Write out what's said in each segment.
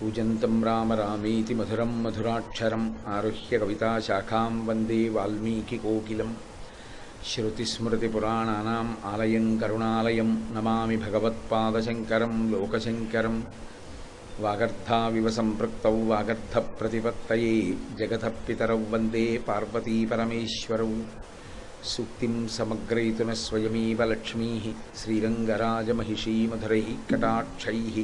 पूजन्तं राम रामेति मधुरं मधुराक्षरम् आरुह्य कविताशाखां वन्दे वाल्मीकिकोकिलं श्रुतिस्मृतिपुराणानाम् आलयं करुणालयं नमामि भगवत्पादशङ्करं लोकशङ्करं वागर्थाविव सम्पृक्तौ वागर्थप्रतिपत्तये जगतः पितरौ वन्दे पार्वतीपरमेश्वरौ। सूक्तिं समग्रेतुनस्वयमेव लक्ष्मीः श्रीरङ्गराजमहिषीमधुरैः कटाक्षैः।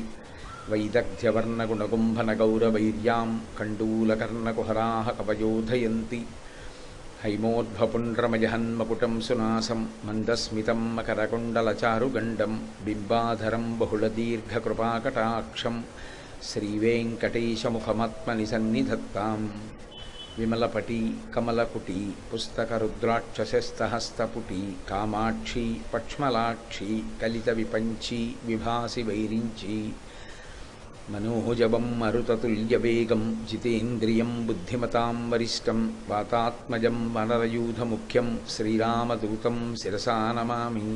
వైదగ్ధ్యవర్ణగుణగుంభనగౌరవైర్యాం కండూలకర్ణకుహరాः కవయోధయంతి హైమోద్భపుండ్రమయహన్మకుటం సునాసం మందస్మితం మకరకుండలచారుగండం బింబాధరం బహుళదీర్ఘకృపాకటాక్షం శ్రీవేంకటేశముఖమాత్మని సన్నిధత్తాం విమలపటి కమలకుటి పుస్తకరుద్రాక్షసస్తహస్తపుటి కామాక్షి పక్ష్మలాక్షి కలిత విపంచి విభాసి వైరించి మనోజవం మరుతతుల్యవేగం జితేంద్రియం బుద్ధిమతాం వరిష్టం వాతాత్మజం వనరయూధముఖ్యం శ్రీరామదూతం శిరసా నమామి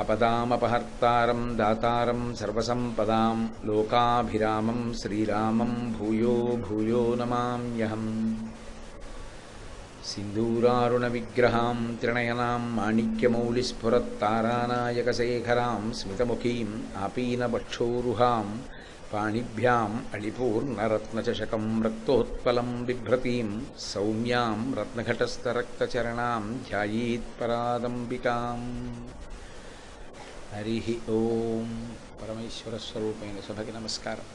ఆపదామపహర్తారం దాతారం సర్వసంపదాం లోకాభిరామం శ్రీరామం భూయో భూయో నమామ్యహం सिन्दूरारुणविग्रहां त्रिणयनां माणिक्यमौलिस्फुरत्तारानायकशेखरां स्मितमुखीम् పాణిభ్యాం అళిపూర్ణరత్నచషకం రక్తోత్పలం బిభ్రతీం సౌమ్యాం రత్నఘటస్థరక్తచరణాం ధ్యాయీత్పరాదంబికాం హరి ఓం పరమేశ్వర స్వరూపమైన సభకి నమస్కారం.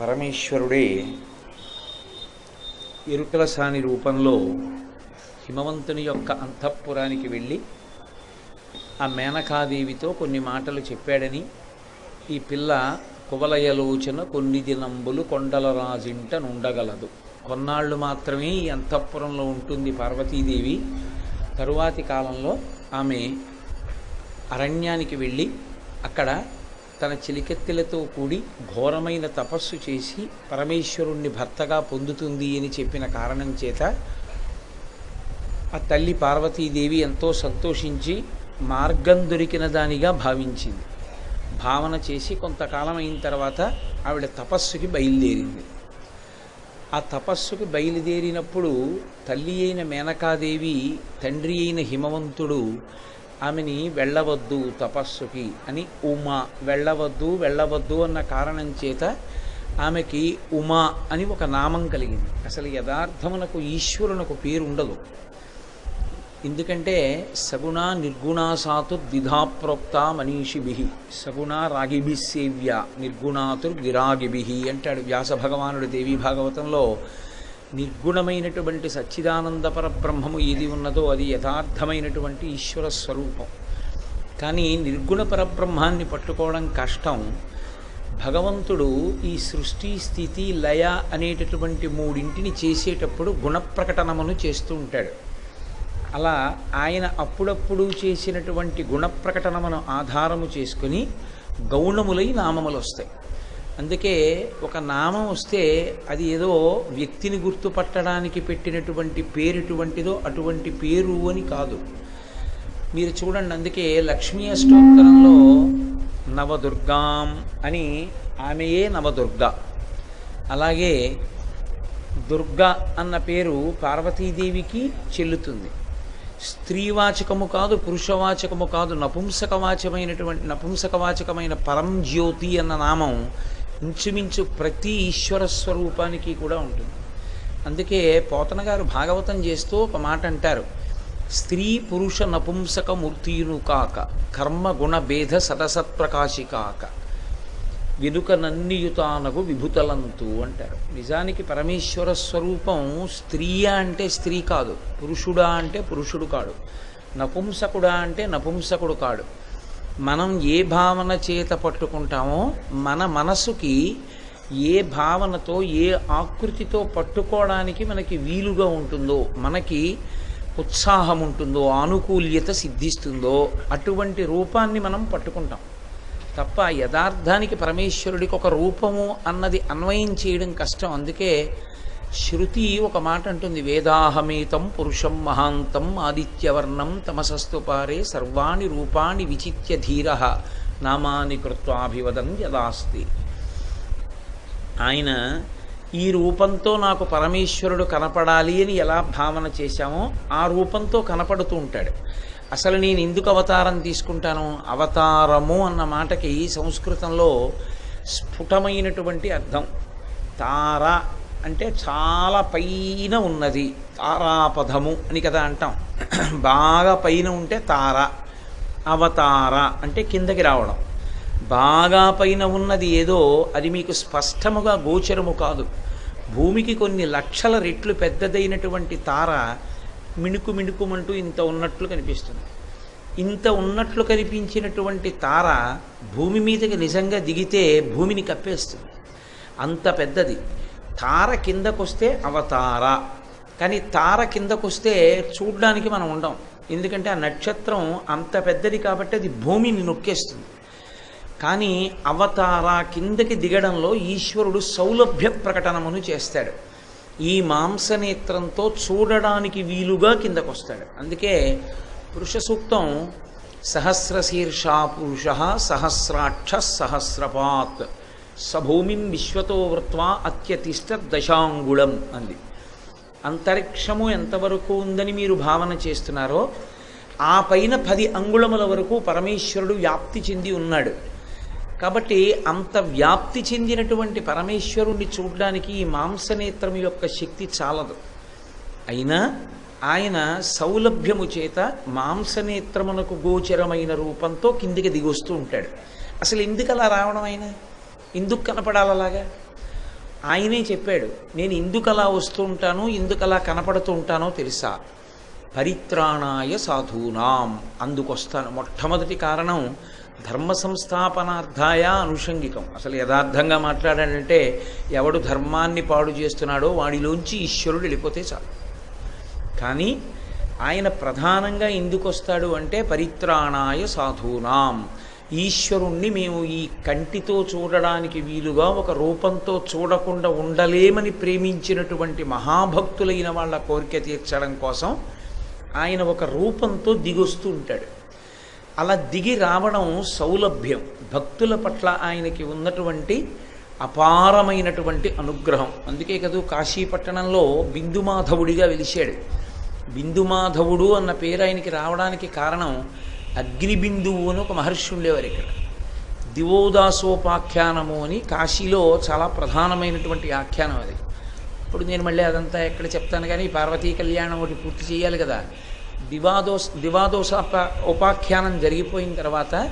పరమేశ్వరుడే ఎరుకల సాని రూపంలో హిమవంతుని యొక్క అంతఃపురానికి వెళ్ళి ఆ మేనకాదేవితో కొన్ని మాటలు చెప్పాడని ఈ పిల్ల కువలయలోచన కొన్ని దినంబులు కొండల రాజింట నుండగలదు. కొన్నాళ్ళు మాత్రమే ఈ అంతఃపురంలో ఉంటుంది పార్వతీదేవి. తరువాతి కాలంలో ఆమె అరణ్యానికి వెళ్ళి అక్కడ తన చిలికెత్తెలతో కూడి ఘోరమైన తపస్సు చేసి పరమేశ్వరుణ్ణి భర్తగా పొందుతుంది అని చెప్పిన కారణం చేత ఆ తల్లి పార్వతీదేవి ఎంతో సంతోషించి మార్గం దొరికిన దానిగా భావించింది. భావన చేసి కొంతకాలం అయిన తర్వాత ఆవిడ తపస్సుకి బయలుదేరింది. ఆ తపస్సుకి బయలుదేరినప్పుడు తల్లి అయిన మేనకాదేవి తండ్రి అయిన హిమవంతుడు ఆమెని వెళ్ళవద్దు తపస్సుకి అని ఉమా వెళ్ళవద్దు వెళ్ళవద్దు అన్న కారణం చేత ఆమెకి ఉమా అని ఒక నామం కలిగింది. అసలు యథార్థమునకు ఈశ్వరునకు పేరు ఉండదు. ఎందుకంటే సగుణ నిర్గుణాసాతు ద్విధాప్రోక్త మనీషిభి. సగుణ రాగిభి సేవ్య నిర్గుణాతుర్ గిరాగిభి అంటాడు వ్యాస భగవానుడు దేవీ భాగవతంలో. నిర్గుణమైనటువంటి సచ్చిదానందపర బ్రహ్మము ఏది ఉన్నదో అది యథార్థమైనటువంటి ఈశ్వర స్వరూపం. కానీ నిర్గుణ పరబ్రహ్మాన్ని పట్టుకోవడం కష్టం. భగవంతుడు ఈ సృష్టి స్థితి లయ అనేటటువంటి మూడింటిని చేసేటప్పుడు గుణప్రకటనమును చేస్తూ ఉంటాడు. అలా ఆయన అప్పుడప్పుడు చేసినటువంటి గుణప్రకటనమును ఆధారము చేసుకుని గౌణములై నామములు వస్తాయి అందుకే ఒక నామం వస్తే అది ఏదో వ్యక్తిని గుర్తుపట్టడానికి పెట్టినటువంటి పేరు ఎటువంటిదో అటువంటి పేరు అని కాదు. మీరు చూడండి అందుకే లక్ష్మీ అష్టోత్తరంలో నవదుర్గాం అని ఆమెయే నవదుర్గ. అలాగే దుర్గా అన్న పేరు పార్వతీదేవికి చెల్లుతుంది. స్త్రీవాచకము కాదు పురుషవాచకము కాదు. నపుంసకవాచమైనటువంటి నపుంసకవాచకమైన పరం జ్యోతి అన్న నామం ఇంచుమించు ప్రతి ఈశ్వర స్వరూపానికి కూడా ఉంటుంది. అందుకే పోతన గారు భాగవతం చేస్తూ ఒక మాట అంటారు. స్త్రీ పురుష నపుంసక మూర్తియును కాక కర్మ గుణ భేద సదసత్ప్రకాశి కాక వెనుక విభుతలంతు అంటారు. నిజానికి పరమేశ్వర స్వరూపం స్త్రీయ అంటే స్త్రీ కాదు పురుషుడా అంటే పురుషుడు కాడు నపుంసకుడా అంటే నపుంసకుడు కాడు. మనం ఏ భావన చేత పట్టుకుంటామో మన మనసుకి ఏ భావనతో ఏ ఆకృతితో పట్టుకోవడానికి మనకి వీలుగా ఉంటుందో మనకి ఉత్సాహం ఉంటుందో ఆనుకూల్యత సిద్ధిస్తుందో అటువంటి రూపాన్ని మనం పట్టుకుంటాం. తప్ప యథార్థానికి పరమేశ్వరుడికి ఒక రూపము అన్నది అన్వయం చేయడం కష్టం. అందుకే శృతి ఒక మాట అంటుంది. వేదాహమేతం పురుషం మహాంతం ఆదిత్యవర్ణం తమసస్తుపారే సర్వాణి రూపాణి విచిత్య ధీర నామాని కృత్వాభివదం యదాస్తి. ఆయన ఈ రూపంతో నాకు పరమేశ్వరుడు కనపడాలి అని ఎలా భావన చేశామో ఆ రూపంతో కనపడుతూ ఉంటాడు. అసలు నేను ఎందుకు అవతారం తీసుకుంటాను? అవతారము అన్న మాటకి సంస్కృతంలో స్ఫుటమైనటువంటి అర్థం. తార అంటే చాలా పైన ఉన్నది. తారాపదము అని కదా అంటాం. బాగా పైన ఉంటే తార అవతార అంటే కిందకి రావడం. బాగా పైన ఉన్నది ఏదో అది మీకు స్పష్టముగా గోచరము కాదు. భూమికి కొన్ని లక్షల రెట్లు పెద్దదైనటువంటి తార మిణుకు మిణుకుమంటూ ఇంత ఉన్నట్లు కనిపిస్తుంది. ఇంత ఉన్నట్లు కనిపించినటువంటి తార భూమి మీదకి నిజంగా దిగితే భూమిని కప్పేస్తుంది. అంత పెద్దది. తార కిందకొస్తే అవతార. కానీ తార కిందకొస్తే చూడడానికి మనం ఉండం. ఎందుకంటే ఆ నక్షత్రం అంత పెద్దది కాబట్టి అది భూమిని నొక్కేస్తుంది. కానీ అవతార కిందకి దిగడంలో ఈశ్వరుడు సౌలభ్య ప్రకటనమును చేస్తాడు. ఈ మాంసనేత్రంతో చూడడానికి వీలుగా కిందకొస్తాడు. అందుకే పురుష సూక్తం సహస్రశీర్షా పురుష సహస్రాక్ష సహస్రపాత్ సభూమిం విశ్వతో వృత్వా అత్యతిష్ట దశాంగుళం అంది. అంతరిక్షము ఎంతవరకు ఉందని మీరు భావన చేస్తున్నారో ఆ పైన పది అంగుళముల వరకు పరమేశ్వరుడు వ్యాప్తి చెంది ఉన్నాడు. కాబట్టి అంత వ్యాప్తి చెందినటువంటి పరమేశ్వరుణ్ణి చూడడానికి ఈ మాంసనేత్రం యొక్క శక్తి చాలదు. అయినా ఆయన సౌలభ్యము చేత మాంసనేత్రమునకు గోచరమైన రూపంతో కిందికి దిగొస్తూ ఉంటాడు. అసలు ఎందుకు అలా రావడం ఆయన? ఎందుకు కనపడాలలాగా ఆయనే చెప్పాడు నేను ఎందుకు అలా వస్తూ ఉంటాను? ఎందుకు అలా కనపడుతూ ఉంటానో తెలుసా? పరిత్రాణాయ సాధూనాం. అందుకొస్తాను మొట్టమొదటి కారణం ధర్మ సంస్థాపనార్థాయ అనుషంగికం. అసలు యథార్థంగా మాట్లాడాడంటే ఎవడు ధర్మాన్ని పాడు చేస్తున్నాడో వాడిలోంచి ఈశ్వరుడు వెళ్ళిపోతే చాలు. కానీ ఆయన ప్రధానంగా ఎందుకు వస్తాడు అంటే పరిత్రాణాయ సాధూనాం. ఈశ్వరుణ్ణి మేము ఈ కంటితో చూడడానికి వీలుగా ఒక రూపంతో చూడకుండా ఉండలేమని ప్రేమించినటువంటి మహాభక్తులైన వాళ్ళ కోరిక తీర్చడం కోసం ఆయన ఒక రూపంతో దిగొస్తూ ఉంటాడు. అలా దిగి రావడం సౌలభ్యం. భక్తుల పట్ల ఆయనకి ఉన్నటువంటి అపారమైనటువంటి అనుగ్రహం. అందుకే కదూ కాశీపట్టణంలో బిందుమాధవుడిగా వెలిశాడు. బిందుమాధవుడు అన్న పేరు ఆయనకి రావడానికి కారణం అగ్నిబిందువు అని ఒక మహర్షి ఉండేవారు ఇక్కడ. దివోదాసోపాఖ్యానము అని కాశీలో చాలా ప్రధానమైనటువంటి ఆఖ్యానం అది. ఇప్పుడు నేను మళ్ళీ అదంతా ఎక్కడ చెప్తాను కానీ పార్వతీ కళ్యాణం ఒకటి పూర్తి చేయాలి కదా. దివాదోస్ దివాదోస ఉపాఖ్యానం జరిగిపోయిన తర్వాత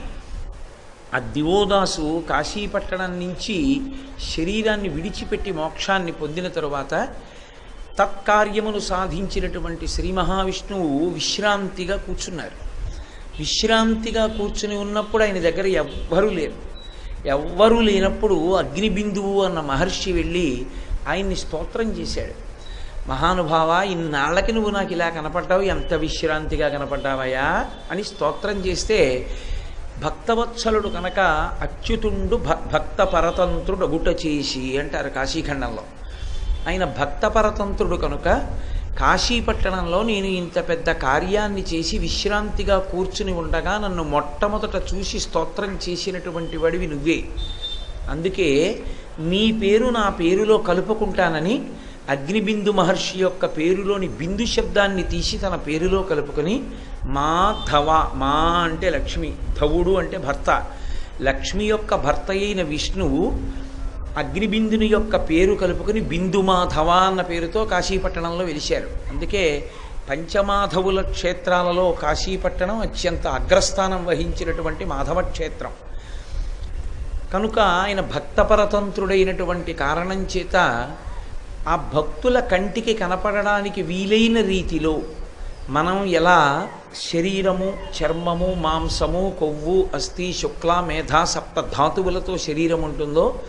ఆ దివోదాసు కాశీపట్టణం నుంచి శరీరాన్ని విడిచిపెట్టి మోక్షాన్ని పొందిన తరువాత తత్కార్యమును సాధించినటువంటి శ్రీ మహావిష్ణువు విశ్రాంతిగా కూర్చున్నారు. విశ్రాంతిగా కూర్చుని ఉన్నప్పుడు ఆయన దగ్గర ఎవ్వరూ లేరు. ఎవ్వరూ లేనప్పుడు అగ్నిబిందువు అన్న మహర్షి వెళ్ళి ఆయన్ని స్తోత్రం చేశాడు. మహానుభావ ఇన్నాళ్ళకి నువ్వు నాకు ఇలా కనపడ్డావు ఎంత విశ్రాంతిగా కనపడ్డావయ్యా అని స్తోత్రం చేస్తే భక్తవత్సలుడు కనుక అచ్యుతుండు భ భక్త పరతంత్రుడు గుట చేసి అంటారు కాశీఖండంలో. ఆయన భక్త పరతంత్రుడు కనుక కాశీపట్టణంలో నేను ఇంత పెద్ద కార్యాన్ని చేసి విశ్రాంతిగా కూర్చుని ఉండగా నన్ను మొట్టమొదట చూసి స్తోత్రం చేసినటువంటి వాడివి నువ్వే. అందుకే నీ పేరు నా పేరులో కలుపుకుంటానని అగ్నిబిందు మహర్షి యొక్క పేరులోని బిందు శబ్దాన్ని తీసి తన పేరులో కలుపుకొని మా ధవ మా అంటే లక్ష్మి ధవుడు అంటే భర్త. లక్ష్మి యొక్క భర్త అయిన విష్ణువు అగ్నిబిందుని యొక్క పేరు కలుపుకొని బిందుమాధవ అన్న పేరుతో కాశీపట్టణంలో వెలిశారు. అందుకే పంచమాధవుల క్షేత్రాలలో కాశీపట్టణం అత్యంత అగ్రస్థానం వహించినటువంటి మాధవ క్షేత్రం. కనుక ఆయన భక్తపరతంత్రుడైనటువంటి కారణం చేత ఆ భక్తుల కంటికి కనపడడానికి వీలైన రీతిలో మనం ఎలా శరీరము చర్మము మాంసము కొవ్వు అస్థి శుక్ల మేధ సప్త ధాతువులతో శరీరం ఉంటుందో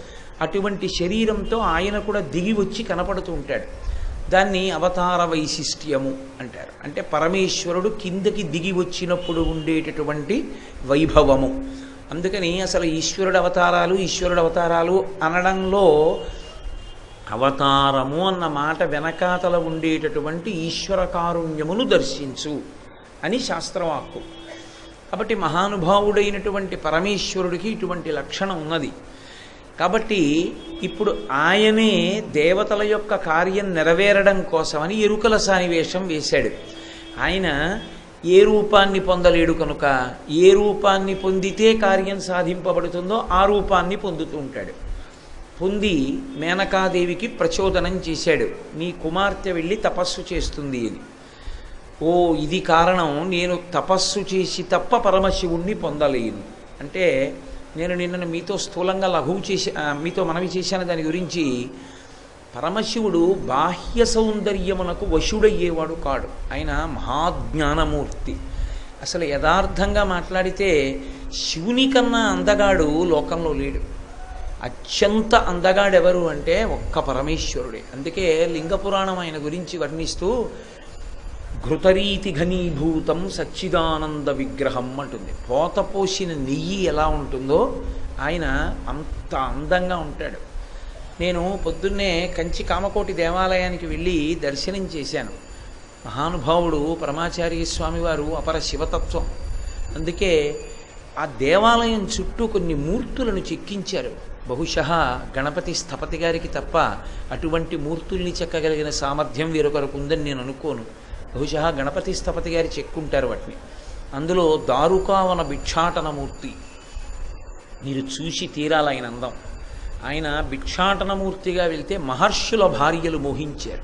అటువంటి శరీరంతో ఆయన కూడా దిగి వచ్చి కనపడుతూ ఉంటాడు. దాన్ని అవతార వైశిష్ట్యము అంటారు. అంటే పరమేశ్వరుడు కిందకి దిగి వచ్చినప్పుడు ఉండేటటువంటి వైభవము. అందుకని అసలు ఈశ్వరుడు అవతారాలు ఈశ్వరుడు అవతారాలు అనడంలో అవతారము అన్న మాట వెనకాతల ఉండేటటువంటి ఈశ్వర కారుణ్యమును దర్శించు అని శాస్త్రవాక్కు. కాబట్టి మహానుభావుడైనటువంటి పరమేశ్వరుడికి ఇటువంటి లక్షణం ఉన్నది. కాబట్టి ఇప్పుడు ఆయనే దేవతల యొక్క కార్యం నెరవేరడం కోసమని ఎరుకల సానివేశం వేశాడు. ఆయన ఏ రూపాన్ని పొందలేడు కనుక ఏ రూపాన్ని పొందితే కార్యం సాధింపబడుతుందో ఆ రూపాన్ని పొందుతూ ఉంటాడు. పొంది మేనకాదేవికి ప్రచోదనం చేశాడు. నీ కుమార్తె వెళ్ళి తపస్సు చేస్తుంది అని. ఓ ఇది కారణం నేను తపస్సు చేసి తప్ప పరమశివుణ్ణి పొందలేను. అంటే నేను నిన్న మీతో స్థూలంగా లఘువు చేసి మీతో మనవి చేశాను. దాని గురించి పరమశివుడు బాహ్య సౌందర్యమునకు వశుడయ్యేవాడు కాడు. ఆయన మహాజ్ఞానమూర్తి. అసలు యథార్థంగా మాట్లాడితే శివుని కన్నా అందగాడు లోకంలో లేడు. అత్యంత అందగాడెవరు అంటే ఒక్క పరమేశ్వరుడే. అందుకే లింగ పురాణం ఆయన గురించి వర్ణిస్తూ ఘృతరీతి ఘనీభూతం సచ్చిదానంద విగ్రహం అంటుంది. పోత పోసిన నెయ్యి ఎలా ఉంటుందో ఆయన అంత అందంగా ఉంటాడు. నేను పొద్దున్నే కంచి కామకోటి దేవాలయానికి వెళ్ళి దర్శనం చేశాను. మహానుభావుడు పరమాచార్య స్వామివారు అపర శివతత్వం. అందుకే ఆ దేవాలయం చుట్టూ కొన్ని మూర్తులను చెక్కించారు. బహుశः గణపతి స్థపతి గారికి తప్ప అటువంటి మూర్తుల్ని చెక్కగలిగిన సామర్థ్యం వేరొకరికి ఉందని నేను అనుకోను. బహుశా గణపతి స్థపతి గారి చెక్కుంటారు వాటిని. అందులో దారుకావన భిక్షాటన మూర్తి. మీరు చూసి తీరాలి ఆయన అందం. ఆయన భిక్షాటనమూర్తిగా వెళ్తే మహర్షుల భార్యలు మోహించారు.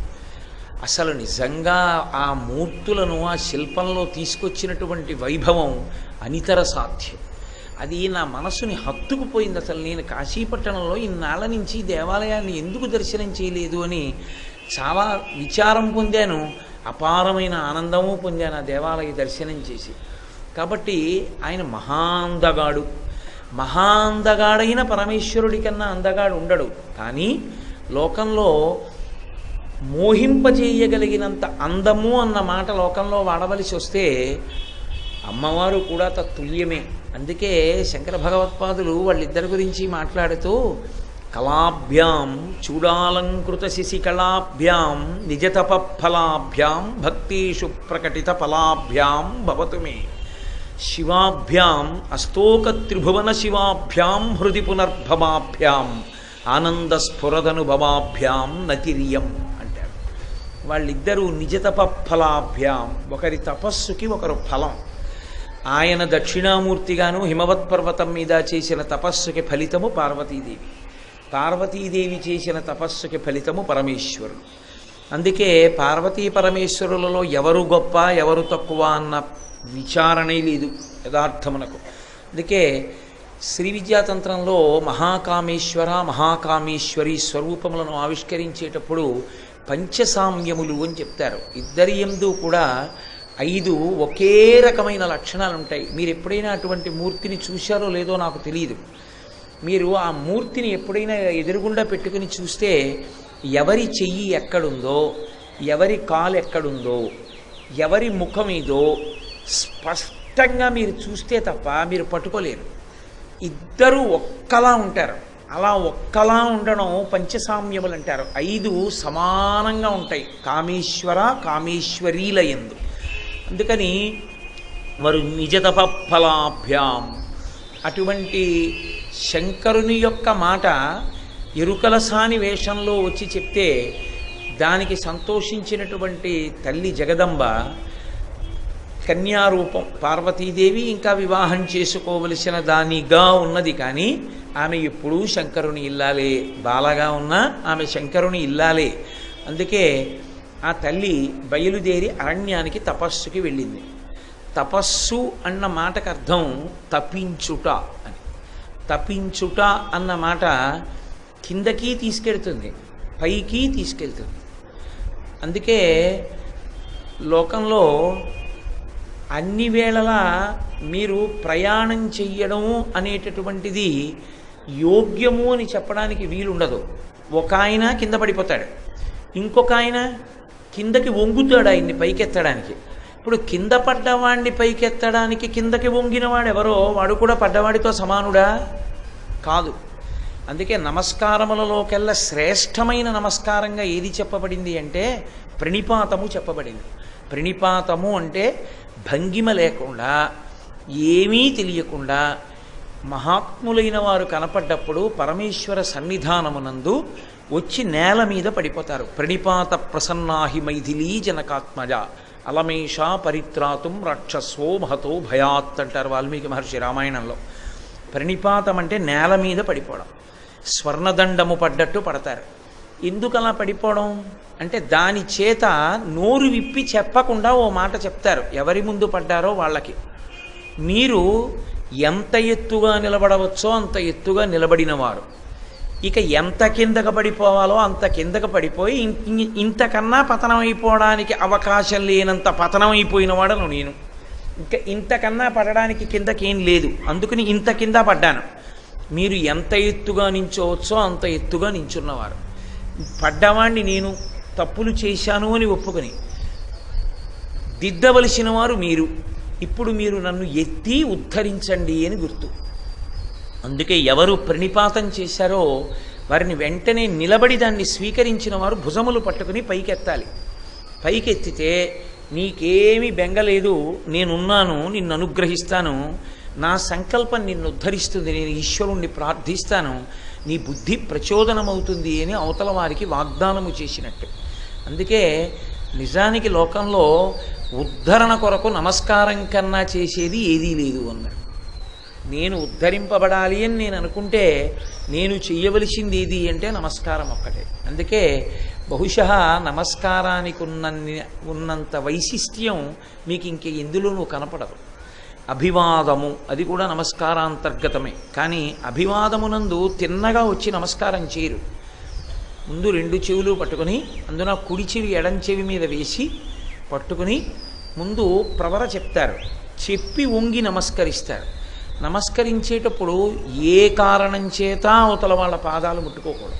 అసలు నిజంగా ఆ మూర్తులను ఆ శిల్పంలో తీసుకొచ్చినటువంటి వైభవం అనితర సాధ్యం. అది నా మనసుని హత్తుకుపోయింది అసలు. నేను కాశీపట్టణంలో ఇన్నాళ్ళ నుంచి దేవాలయాన్ని ఎందుకు దర్శనం చేయలేదు అని చాలా విచారం పొందాను. అపారమైన ఆనందము పొందాను ఆ దేవాలయ దర్శనం చేసి. కాబట్టి ఆయన మహాందగాడు మహాందగాడైన పరమేశ్వరుడి కన్నా అందగాడు ఉండడు. కానీ లోకంలో మోహింపజేయగలిగినంత అందము అన్న మాట లోకంలో వాడవలసి వస్తే అమ్మవారు కూడా తత్తుల్యమే. అందుకే శంకర భగవత్పాదులు వాళ్ళిద్దరి గురించి మాట్లాడుతూ కళాభ్యాం చూడాలంకృత శిశికళాభ్యాం నిజతప ఫలాభ్యాం భక్తీషు ప్రకటిత ఫలాభ్యాం భవతు మే. శివాభ్యాం అస్తోక త్రిభువన శివాభ్యాం హృది పునర్భవాభ్యాం ఆనంద స్ఫురదనుభవాభ్యాం నతిరియం అంటారు. వాళ్ళిద్దరూ నిజతప ఫలాభ్యాం ఒకరి తపస్సుకి ఒకరు ఫలం. ఆయన దక్షిణామూర్తిగాను హిమవత్ పర్వతం మీద చేసిన తపస్సుకి ఫలితము పార్వతీదేవి. పార్వతీదేవి చేసిన తపస్సుకి ఫలితము పరమేశ్వరుడు. అందుకే పార్వతీ పరమేశ్వరులలో ఎవరు గొప్ప ఎవరు తక్కువ అన్న విచారణే లేదు యథార్థమునకు. అందుకే శ్రీ విద్యాతంత్రంలో మహాకామేశ్వర మహాకామేశ్వరి స్వరూపములను ఆవిష్కరించేటప్పుడు పంచసామ్యములు అని చెప్తారు. ఇద్దరి ఎందు కూడా ఐదు ఒకే రకమైన లక్షణాలు ఉంటాయి మీరు ఎప్పుడైనా అటువంటి మూర్తిని చూశారో లేదో నాకు తెలియదు మీరు ఆ మూర్తిని ఎప్పుడైనా ఎదురుగుండా పెట్టుకుని చూస్తే ఎవరి చెయ్యి ఎక్కడుందో ఎవరి కాలు ఎక్కడుందో ఎవరి ముఖం ఏదో స్పష్టంగా మీరు చూస్తే తప్ప మీరు పట్టుకోలేరు. ఇద్దరు ఒక్కలా ఉంటారు. అలా ఒక్కలా ఉండడం పంచసామ్యములు అంటారు ఐదు సమానంగా ఉంటాయి. కామేశ్వర కామేశ్వరీల ఎందు. అందుకని వారు నిజతప ఫలాభ్యాం అటువంటి శంకరుని యొక్క మాట ఎరుకల సాని వేషంలో వచ్చి చెప్తే దానికి సంతోషించినటువంటి తల్లి జగదంబ కన్యారూపం పార్వతీదేవి ఇంకా వివాహం చేసుకోవలసిన దానిగా ఉన్నది కానీ ఆమె ఎప్పుడూ శంకరుని ఇల్లాలే బాలగా ఉన్నా ఆమె శంకరుని ఇల్లాలే. అందుకే ఆ తల్లి బయలుదేరి అరణ్యానికి తపస్సుకి వెళ్ళింది. తపస్సు అన్న మాటకు అర్థం తపించుట అని. తపించుట అన్న మాట కిందకి తీసుకెళ్తుంది పైకి తీసుకెళ్తుంది. అందుకే లోకంలో అన్ని వేళలా మీరు ప్రయాణం చెయ్యడం అనేటటువంటిది యోగ్యము అని చెప్పడానికి వీలుండదు. ఒక ఆయన కింద పడిపోతాడు. ఇంకొక ఆయన కిందకి వంగుతాడు ఆయన్ని పైకెత్తడానికి. ఇప్పుడు కింద పడ్డవాడిని పైకెత్తడానికి కిందకి వంగినవాడు ఎవరో? వాడు కూడా పడ్డవాడితో సమానుడా? కాదు. అందుకే నమస్కారములలోకెల్లా శ్రేష్టమైన నమస్కారంగా ఏది చెప్పబడింది అంటే ప్రణిపాతము చెప్పబడింది. ప్రణిపాతము అంటే భంగిమ లేకుండా ఏమీ తెలియకుండా మహాత్ములైన వారు కనపడ్డప్పుడు పరమేశ్వర సన్నిధానమునందు వచ్చి నేల మీద పడిపోతారు. ప్రణిపాత ప్రసన్నాహి మైథిలీ జనకాత్మజ. అలమేష పరిత్రాతుం రక్షస్వో మహతో భయాత్ అంటారు వాల్మీకి మహర్షి రామాయణంలో. ప్రణిపాతం అంటే నేల మీద పడిపోవడం. స్వర్ణదండము పడ్డట్టు పడతారు. ఎందుకు అలా పడిపోవడం? అంటే దాని చేత నోరు విప్పి చెప్పకుండా ఓ మాట చెప్తారు. ఎవరి ముందు పడ్డారో వాళ్ళకి. మీరు ఎంత ఎత్తుగా నిలబడవచ్చో అంత ఎత్తుగా నిలబడినవారు. ఇక ఎంత కిందకు పడిపోవాలో అంత కిందకు పడిపోయి ఇంతకన్నా పతనం అయిపోవడానికి అవకాశం లేనంత పతనం అయిపోయిన వాడను నేను. ఇంకా ఇంతకన్నా పడడానికి కిందకి ఏం లేదు. అందుకని ఇంత కింద పడ్డాను. మీరు ఎంత ఎత్తుగా నించోవచ్చో అంత ఎత్తుగా నించున్నవారు. పడ్డవాణ్ణి నేను తప్పులు చేశాను అని ఒప్పుకొని దిద్దవలసిన వారు మీరు. ఇప్పుడు మీరు నన్ను ఎత్తి ఉద్ధరించండి అని గుర్తు. అందుకే ఎవరు ప్రణిపాతం చేశారో వారిని వెంటనే నిలబడి దాన్ని స్వీకరించిన వారు భుజములు పట్టుకుని పైకెత్తాలి. పైకెత్తితే నీకేమీ బెంగలేదు నేనున్నాను నిన్ను అనుగ్రహిస్తాను నా సంకల్పం నిన్ను ఉద్ధరిస్తుంది నేను ఈశ్వరుణ్ణి ప్రార్థిస్తాను నీ బుద్ధి ప్రచోదనమవుతుంది అని అవతల వారికి వాగ్దానము చేసినట్టు. అందుకే నిజానికి లోకంలో ఉద్ధరణ కొరకు నమస్కారం కన్నా చేసేది ఏదీ లేదు అన్నాడు నేను ఉద్ధరింపబడాలి అని నేను అనుకుంటే నేను చెయ్యవలసింది ఏది అంటే నమస్కారం ఒక్కటే. అందుకే బహుశా నమస్కారానికి ఉన్నన్ని ఉన్నంత వైశిష్ట్యం మీకు ఇంక ఎందులోనూ కనపడదు. అభివాదము అది కూడా నమస్కారాంతర్గతమే. కానీ అభివాదమునందు తిన్నగా వచ్చి నమస్కారం చేయరు. ముందు రెండు చెవులు పట్టుకొని అందున కుడి చెవి ఎడం చెవి మీద వేసి పట్టుకుని ముందు ప్రవర చెప్తారు. చెప్పి వంగి నమస్కరిస్తారు. నమస్కరించేటప్పుడు ఏ కారణం చేత అవతల వాళ్ళ పాదాలు ముట్టుకోకూడదు.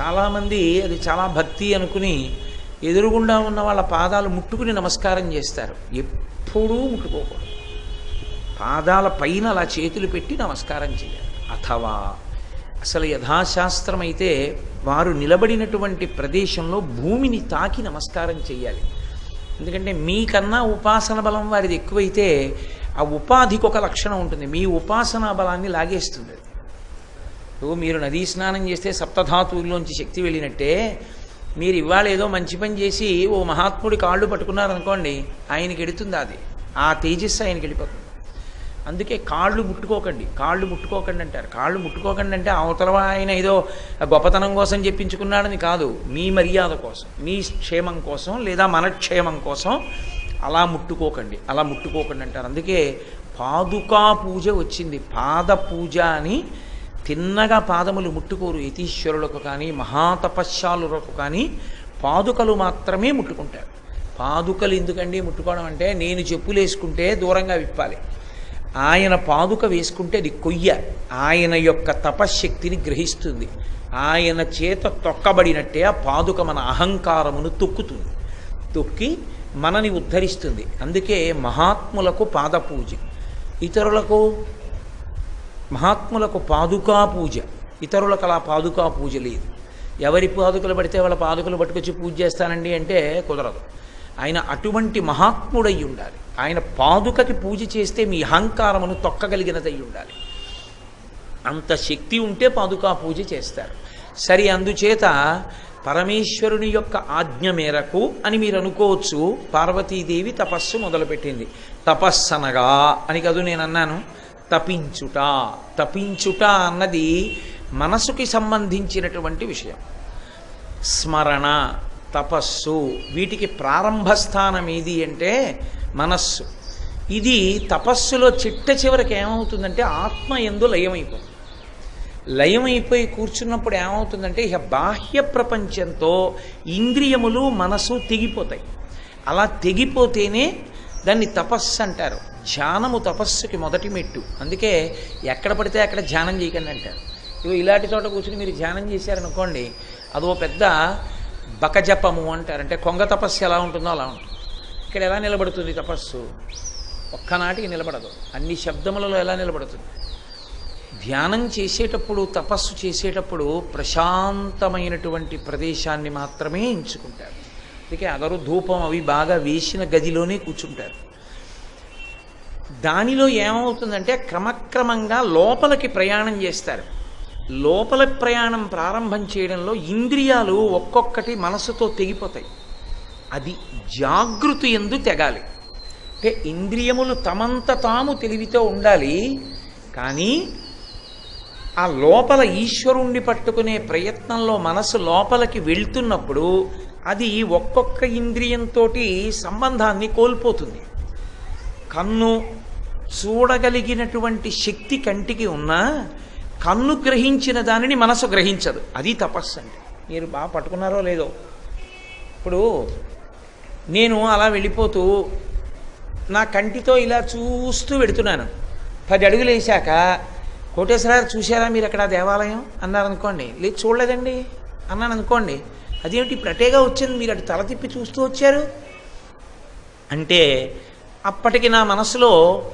చాలామంది అది చాలా భక్తి అనుకుని ఎదురుగుండా ఉన్న వాళ్ళ పాదాలు ముట్టుకుని నమస్కారం చేస్తారు. ఎప్పుడూ ముట్టుకోకూడదు. పాదాల పైన అలా చేతులు పెట్టి నమస్కారం చేయాలి. అథవా అసలు యథాశాస్త్రం అయితే వారు నిలబడినటువంటి ప్రదేశంలో భూమిని తాకి నమస్కారం చేయాలి. ఎందుకంటే మీకన్నా ఉపాసన బలం వారిది ఎక్కువైతే ఆ ఉపాధికి ఒక లక్షణం ఉంటుంది. మీ ఉపాసనా బలాన్ని లాగేస్తుంది. అది. ఇప్పుడు మీరు నదీ స్నానం చేస్తే సప్తధాతువుల్లోంచి శక్తి వెళ్ళినట్టే మీరు ఇవాళ ఏదో మంచి పని చేసి ఓ మహాత్ముడి కాళ్ళు పట్టుకున్నారనుకోండి ఆయనకి ఎడుతుంది అది. ఆ తేజస్సు ఆయనకి వెళ్ళిపోతుంది. అందుకే కాళ్ళు ముట్టుకోకండి. కాళ్ళు ముట్టుకోకండి అంటారు. కాళ్ళు ముట్టుకోకండి అంటే అవతల ఆయన ఏదో గొప్పతనం కోసం చెప్పించుకున్నాడని కాదు. మీ మర్యాద కోసం మీ క్షేమం కోసం లేదా మన క్షేమం కోసం అలా ముట్టుకోకండి అలా ముట్టుకోకండి అంటారు. అందుకే పాదుకా పూజ వచ్చింది. పాద పూజ అని తిన్నగా పాదములు ముట్టుకోరు యతీశ్వరులకు కానీ మహాతపశ్శాలులకు కానీ పాదుకలు మాత్రమే ముట్టుకుంటారు. పాదుకలు ఎందుకండి ముట్టుకోవడం అంటే నేను చెప్పులు వేసుకుంటే దూరంగా విప్పాలి. ఆయన పాదుక వేసుకుంటే అది కొయ్య. ఆయన యొక్క తపశ్శక్తిని గ్రహిస్తుంది. ఆయన చేత తొక్కబడినట్టే ఆ పాదుక మన అహంకారమును తొక్కుతుంది. తొక్కి మనని ఉద్ధరిస్తుంది. అందుకే మహాత్ములకు పాదపూజ. ఇతరులకు మహాత్ములకు పాదుకా పూజ. ఇతరులకు అలా పాదుకా పూజ లేదు. ఎవరి పాదుకలు పడితే వాళ్ళ పాదుకలు పట్టుకొచ్చి పూజ చేస్తానండి అంటే కుదరదు. ఆయన అటువంటి మహాత్ముడై ఉండాలి. ఆయన పాదుకకి పూజ చేస్తే మీ అహంకారమును తొక్కగలిగినదై ఉండాలి అంత శక్తి ఉంటే పాదుకా పూజ చేస్తారు. సరి అందుచేత పరమేశ్వరుని యొక్క ఆజ్ఞ మేరకు అని మీరు అనుకోవచ్చు పార్వతీదేవి తపస్సు మొదలుపెట్టింది. తపస్సనగా అని కదూ నేను అన్నాను. తపించుట తపించుట అన్నది మనసుకి సంబంధించినటువంటి విషయం. స్మరణ తపస్సు వీటికి ప్రారంభ స్థానం ఏది అంటే మనస్సు. ఇది తపస్సులో చిట్ట చివరికి ఏమవుతుందంటే ఆత్మ ఎందు లయమైపోతుంది. లయమైపోయి కూర్చున్నప్పుడు ఏమవుతుందంటే ఇక బాహ్య ప్రపంచంతో ఇంద్రియములు మనసు తెగిపోతాయి. అలా తెగిపోతేనే దాన్ని తపస్సు అంటారు. ధ్యానము తపస్సుకి మొదటి మెట్టు. అందుకే ఎక్కడ పడితే అక్కడ ధ్యానం చేయకండి అంటారు. ఇవి ఇలాంటి చోట కూర్చుని మీరు ధ్యానం చేశారనుకోండి అదో పెద్ద బకజపము అంటారు. అంటే కొంగ తపస్సు ఎలా ఉంటుందో అలా ఉంటుంది. ఇక్కడ ఎలా నిలబడుతుంది తపస్సు? ఒక్కనాటికి నిలబడదు. అన్ని శబ్దములలో ఎలా నిలబడుతుంది? ధ్యానం చేసేటప్పుడు తపస్సు చేసేటప్పుడు ప్రశాంతమైనటువంటి ప్రదేశాన్ని మాత్రమే ఎంచుకుంటారు. అందుకే అగరు ధూపం అవి బాగా వేసిన గదిలోనే కూర్చుంటారు. దానిలో ఏమవుతుందంటే క్రమక్రమంగా లోపలికి ప్రయాణం చేస్తారు. లోపల ప్రయాణం ప్రారంభం చేయడంలో ఇంద్రియాలు ఒక్కొక్కటి మనసుతో తెగిపోతాయి. అది జాగృతి ఎందు తెగాలి. అంటే ఇంద్రియములు తమంత తాము తెలివితో ఉండాలి కానీ ఆ లోపల ఈశ్వరుణ్ణి పట్టుకునే ప్రయత్నంలో మనసు లోపలికి వెళ్తున్నప్పుడు అది ఒక్కొక్క ఇంద్రియంతో సంబంధాన్ని కోల్పోతుంది. కన్ను చూడగలిగినటువంటి శక్తి కంటికి ఉన్నా కన్ను గ్రహించిన దానిని మనసు గ్రహించదు. అది తపస్సు అంటే మీరు బాగా పట్టుకున్నారో లేదో. ఇప్పుడు నేను అలా వెళ్ళిపోతూ నా కంటితో ఇలా చూస్తూ వెడుతున్నాను. పది అడుగులు వేశాక కోటేశ్వరారు చూశారా మీరు అక్కడ దేవాలయం? అన్నారనుకోండి లేదు చూడలేదండి. అన్నాను అనుకోండి. అదేమిటి ప్రటేగా వచ్చింది? మీరు అటు తల తిప్పి చూస్తూ వచ్చారు? అంటే అప్పటికి నా మనసులో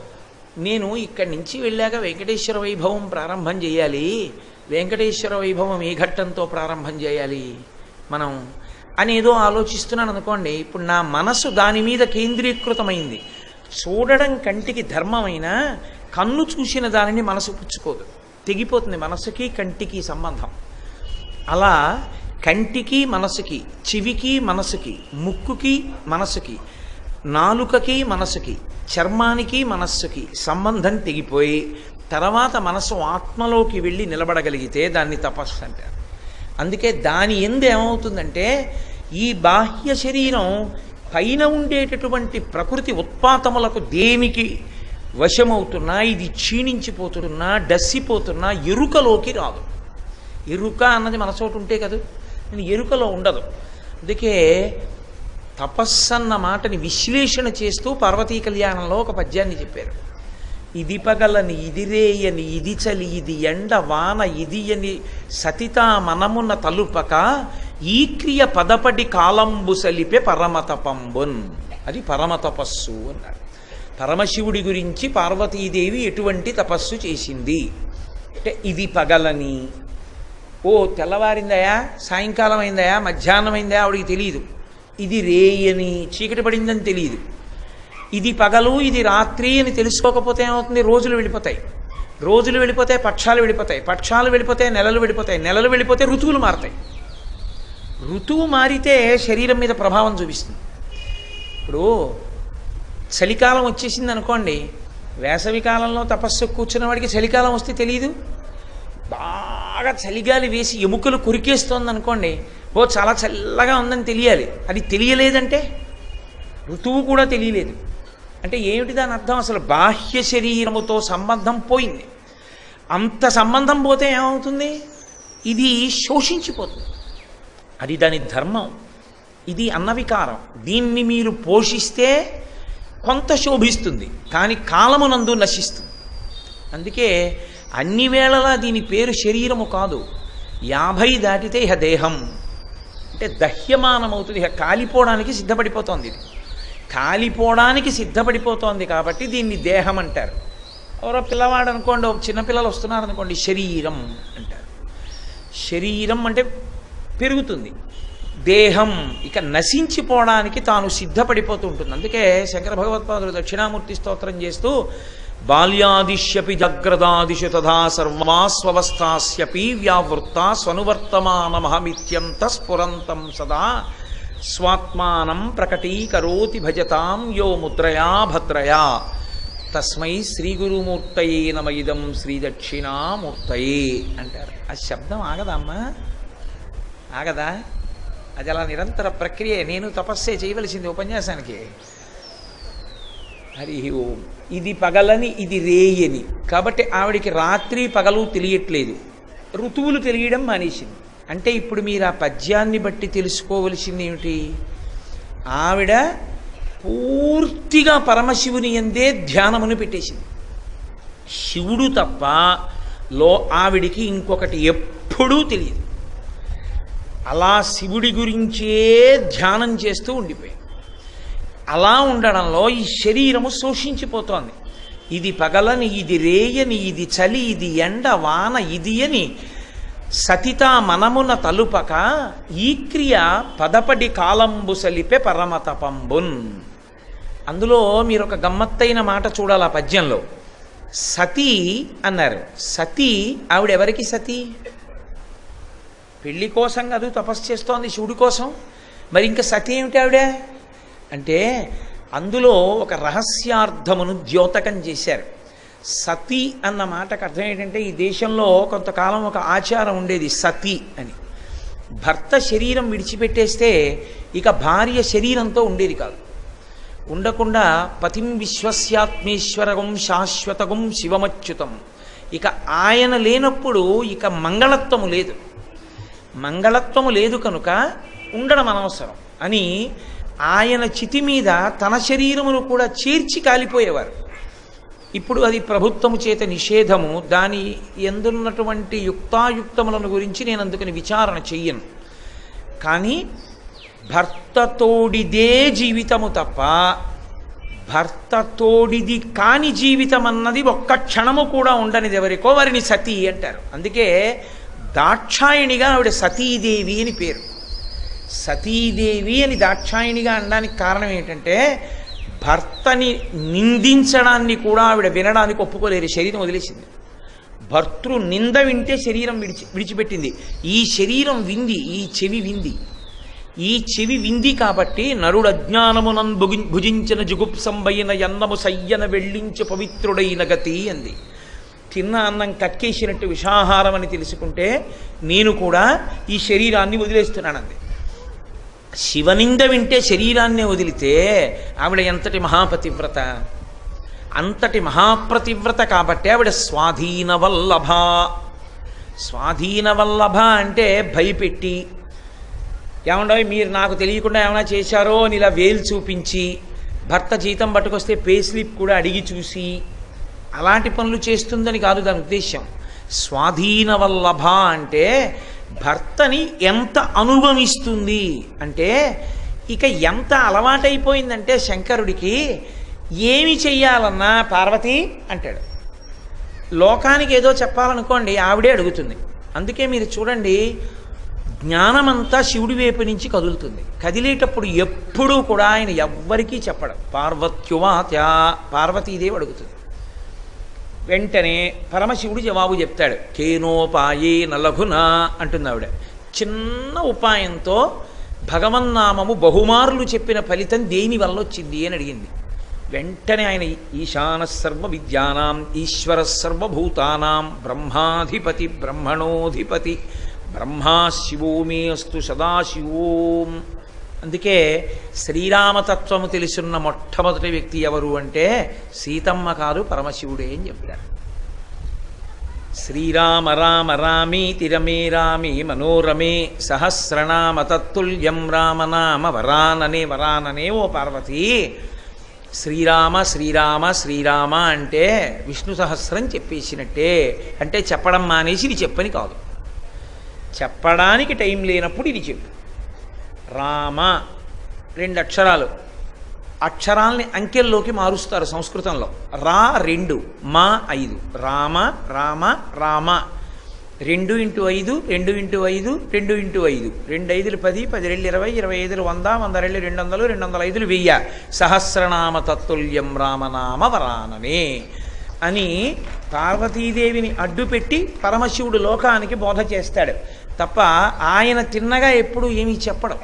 నేను ఇక్కడి నుంచి వెళ్ళాక వెంకటేశ్వర వైభవం ప్రారంభం చేయాలి. వెంకటేశ్వర వైభవం ఏ ఘట్టంతో ప్రారంభం చేయాలి మనం అనేదో ఆలోచిస్తున్నాను అనుకోండి. ఇప్పుడు నా మనసు దాని మీద కేంద్రీకృతమైంది. చూడడం కంటికి ధర్మమైనా కన్ను చూసిన దానిని మనసు పుచ్చుకోదు. తెగిపోతుంది. మనసుకి కంటికి సంబంధం. అలా కంటికి మనసుకి చెవికి మనసుకి ముక్కుకి మనసుకి నాలుకకి మనసుకి చర్మానికి మనస్సుకి సంబంధం తెగిపోయి తర్వాత మనసు ఆత్మలోకి వెళ్ళి నిలబడగలిగితే దాన్ని తపస్సు అంటారు. అందుకే దాని ఎందు ఏమవుతుందంటే ఈ బాహ్య శరీరం పైన ఉండేటటువంటి ప్రకృతి ఉత్పాతములకు దేనికి వశమవుతున్నా ఇది క్షీణించిపోతున్నా డస్సిపోతున్నా ఎరుకలోకి రాదు. ఎరుక అన్నది మన చోటు ఉంటే కదా? నేను ఎరుకలో ఉండదు. అందుకే తపస్సన్న మాటని విశ్లేషణ చేస్తూ పార్వతీ కళ్యాణంలో ఒక పద్యాన్ని చెప్పారు. ఇది పగలని ఇదిరేయని ఇది చలి ఇది ఎండ వాన ఇది అని సతితా మనమున తలుపక ఈ క్రియ పదపడి కాలంబు సలిపే పరమతపంబున్. అది పరమతపస్సు అన్నారు. పరమశివుడి గురించి పార్వతీదేవి ఎటువంటి తపస్సు చేసింది? అంటే ఇది పగలని. ఓ తెల్లవారిందయా? సాయంకాలం అయిందయా మధ్యాహ్నం అయిందా ఆవిడికి తెలియదు ఇది రేయని చీకటి పడిందని తెలియదు ఇది పగలు ఇది రాత్రి అని తెలుసుకోకపోతే ఏమవుతుంది? రోజులు వెళ్ళిపోతాయి. రోజులు వెళ్ళిపోతే పక్షాలు వెళ్ళిపోతాయి. పక్షాలు వెళ్ళిపోతే నెలలు వెళ్ళిపోతాయి. నెలలు వెళ్ళిపోతే ఋతువులు మారతాయి. ఋతువు మారితే శరీరం మీద ప్రభావం చూపిస్తుంది. ఇప్పుడు చలికాలం వచ్చేసింది అనుకోండి వేసవి కాలంలో తపస్సు కూర్చున్న వాడికి చలికాలం వస్తే తెలియదు బాగా చలిగాలి వేసి ఎముకలు కొరికేస్తోంది అనుకోండి ఓ చాలా చల్లగా ఉందని తెలియాలి. అది తెలియలేదంటే? ఋతువు కూడా తెలియలేదు. అంటే ఏమిటి దాని అర్థం? అసలు బాహ్య శరీరముతో సంబంధం పోయింది. అంత సంబంధం పోతే ఏమవుతుంది? ఇది శోషించిపోతుంది. అది దాని ధర్మం. ఇది అన్నవికారం. దీన్ని మీరు పోషిస్తే కొంత శోభిస్తుంది కానీ కాలమునందు నశిస్తుంది. అందుకే అన్ని వేళలా దీని పేరు శరీరము కాదు యాభై దాటితే ఇహ దేహం. అంటే దహ్యమానమవుతుంది ఇహ కాలిపోవడానికి సిద్ధపడిపోతోంది ఇది. కాలిపోవడానికి సిద్ధపడిపోతోంది కాబట్టి దీన్ని దేహం అంటారు. ఎవరో పిల్లవాడు అనుకోండి ఒక చిన్నపిల్లలు వస్తున్నారు అనుకోండి శరీరం అంటారు. శరీరం అంటే పెరుగుతుంది. దేహం ఇక నశించిపోవడానికి తాను సిద్ధపడిపోతూ ఉంటుంది. అందుకే శంకర భగవత్పాదులు దక్షిణామూర్తి స్తోత్రం చేస్తూ బాల్యాదిశ్యపి జగ్రదాదిషు తథా సర్వాస్వస్థాస్యపి వ్యావృత్త స్వనువర్తమానమహమిత్యంత స్ఫురంతం సదా స్వాత్మానం ప్రకటీకరోతి భజతాం యో ముద్రయా భద్రయా. తస్మై శ్రీ గురుమూర్తయే నమ శ్రీ దక్షిణామూర్తయే అంటారు. ఆ శబ్దం ఆగదమ్మా ఆగదా? అది అలా నిరంతర ప్రక్రియ. నేను తపస్సే చేయవలసింది ఉపన్యాసానికి. హరి ఓం. ఇది పగలని ఇది రేయని. కాబట్టి ఆవిడికి రాత్రి పగలు తెలియట్లేదు. ఋతువులు తెలియడం మానేసింది. అంటే ఇప్పుడు మీరు ఆ పద్యాన్ని బట్టి తెలుసుకోవలసింది ఏమిటి? ఆవిడ పూర్తిగా పరమశివుని ఎందే ధ్యానమును పెట్టేసింది. శివుడు తప్ప లో ఆవిడికి ఇంకొకటి ఎప్పుడూ తెలియదు. అలా శివుడి గురించే ధ్యానం చేస్తూ ఉండిపోయింది అలా ఉండడంలో ఈ శరీరము శోషించిపోతోంది. ఇది పగలని ఇది రేయని ఇది చలి ఇది ఎండ వాన ఇది అని సతిత మనమున తలుపక ఈ క్రియ పదపడి కాలంబు సలిపే పరమతపంబున్. అందులో మీరు ఒక గమ్మత్తైన మాట చూడాలి ఆ పద్యంలో. సతీ అన్నారు. సతీ ఆవిడెవరికి సతీ? పెళ్ళి కోసం కాదు తపస్సు చేస్తోంది శివుడి కోసం. మరి ఇంకా సతి ఏమిటి ఆవిడ? అంటే అందులో ఒక రహస్యార్థమును ద్యోతకం చేశారు. సతి అన్న మాటకు అర్థం ఏంటంటే ఈ దేశంలో కొంతకాలం ఒక ఆచారం ఉండేది సతి అని. భర్త శరీరం విడిచిపెట్టేస్తే ఇక భార్య శరీరంతో ఉండేది కాదు. ఉండకుండా పతిం విశ్వస్యాత్మేశ్వరగం శాశ్వతగం శివమచ్యుతం. ఇక ఆయన లేనప్పుడు ఇక మంగళత్వము లేదు. మంగళత్వము లేదు కనుక ఉండడం అనవసరం అని ఆయన చితి మీద తన శరీరమును కూడా చేర్చి కాలిపోయేవారు. ఇప్పుడు అది ప్రభుత్వము చేత నిషేధము దాని ఎందున్నటువంటి యుక్తాయుక్తములను గురించి నేను అందుకని విచారణ చెయ్యను. కానీ భర్తతోడిదే జీవితము తప్ప భర్తతోడిది కాని జీవితం అన్నది ఒక్క క్షణము కూడా ఉండనిది ఎవరికో వారిని సతీ అంటారు. అందుకే దాక్షాయణిగా ఆవిడ సతీదేవి అని పేరు. సతీదేవి అని దాక్షాయణిగా అనడానికి కారణం ఏంటంటే భర్తని నిందించడాన్ని కూడా ఆవిడ వినడానికి ఒప్పుకోలేరు. శరీరం వదిలేసింది. భర్తృ నింద వింటే శరీరం విడిచి విడిచిపెట్టింది. ఈ శరీరం వింది ఈ చెవి వింది. ఈ చెవి వింది కాబట్టి నరుడు అజ్ఞానమునన్ భుజించిన జుగుప్సంబైన ఎన్నము సయ్యన వెళ్ళించు పవిత్రుడైన గతి అంది. తిన్న అన్నం కక్కేసినట్టు విషాహారం అని తెలుసుకుంటే నేను కూడా ఈ శరీరాన్ని వదిలేస్తున్నానంది. శివనింద వింటే శరీరాన్నే వదిలితే ఆవిడ ఎంతటి మహాపతివ్రత? అంతటి మహాప్రతివ్రత కాబట్టి ఆవిడ స్వాధీన వల్లభ స్వాధీన వల్లభ అంటే భయపెట్టి. ఏమండో మీరు నాకు తెలియకుండా ఏమైనా చేశారో అని ఇలా వేలు చూపించి భర్త జీతం పట్టుకొస్తే పే స్లిప్ కూడా అడిగి చూసి అలాంటి పనులు చేస్తుందని కాదు దాని ఉద్దేశం స్వాధీన వల్లభ అంటే భర్తని ఎంత అనుభవిస్తుంది అంటే ఇక ఎంత అలవాటైపోయిందంటే శంకరుడికి ఏమి చెయ్యాలన్నా పార్వతి అంటాడు. లోకానికి ఏదో చెప్పాలనుకోండి ఆవిడే అడుగుతుంది. అందుకే మీరు చూడండి జ్ఞానమంతా శివుడి వైపు నుంచి కదులుతుంది. కదిలేటప్పుడు ఎప్పుడూ కూడా ఆయన ఎవ్వరికీ చెప్పడం. పార్వత్యువాత్య పార్వతీదేవి అడుగుతుంది. వెంటనే పరమశివుడు జవాబు చెప్తాడు. కేనోపాయే నలఘునా అంటుంది ఆవిడ చిన్న ఉపాయంతో భగవన్నామము బహుమారులు చెప్పిన ఫలితం దేని వల్ల వచ్చింది అని అడిగింది. వెంటనే ఆయన ఈశాన సర్వ విద్యానాం ఈశ్వర సర్వభూతానాం బ్రహ్మాధిపతి బ్రహ్మణోధిపతి బ్రహ్మా శివోమే అస్తు సదాశివోం అందుకే శ్రీరామతత్వము తెలుసున్న మొట్టమొదటి వ్యక్తి ఎవరు అంటే సీతమ్మ కాదు పరమశివుడే అని చెప్పారు శ్రీరామ రామ రామీతి రమే రామే మనోరమే సహస్రనామ తత్తుల్యం రామనామ వరాననే వరాననే ఓ పార్వతి శ్రీరామ శ్రీరామ శ్రీరామ అంటే విష్ణు సహస్రం చెప్పేసినట్టే. అంటే చెప్పడం మానేసి ఇది చెప్పని కాదు. చెప్పడానికి టైం లేనప్పుడు ఇది చెప్పు. రామ. రెండు అక్షరాలు. అక్షరాల్ని అంకెల్లోకి మారుస్తారు సంస్కృతంలో. రా రెండు మా ఐదు. రామ రామ రామ. రెండు ఇంటూ ఐదు రెండు ఇంటూ ఐదు రెండు ఇంటూ ఐదు. రెండు ఐదులు పది పది రెండు ఇరవై ఇరవై ఐదులు వంద వంద రెండు రెండు వందలు రెండు వందల ఐదులు వెయ్య. సహస్రనామ తత్తుల్యం రామనామ వరాననే అని పార్వతీదేవిని అడ్డుపెట్టి పరమశివుడు లోకానికి బోధ చేస్తాడు. తప్ప ఆయన తిన్నగా ఎప్పుడూ ఏమీ చెప్పడం.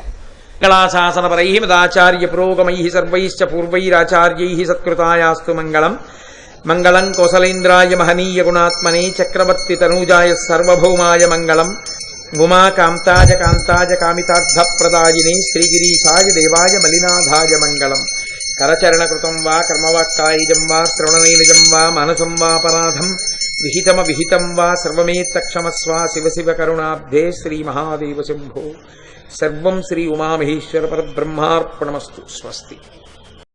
మంగళాశాసనపరై మదాచార్య పురోగమై సర్వైశ్చ పూర్వైరాచార్యై సత్కృతాయాస్తు మంగళం మంగళం కోసలేంద్రాయ మహనీయ గుణాత్మనే చక్రవర్తి తనూజాయ సర్వభౌమాయ మంగళం ఉమా కాంతాజ కాంతాయ కామితార్థప్రదాయినే శ్రీగిరీశాయ దేవాయ మలినాథాయ మంగళం కరచరణకృతం వా కర్మవాక్కాయుజం వా శ్రవణనైనజం వా మనసం వాపరాధం విహితమ విహితం వా సర్వమేత్తక్షమస్వ శివ శివ కరుణాబ్ధే శ్రీ మహాదేవ శంభో సర్వం శ్రీ ఉమామహేశ్వర పరబ్రహ్మార్పణమస్తు స్వస్తి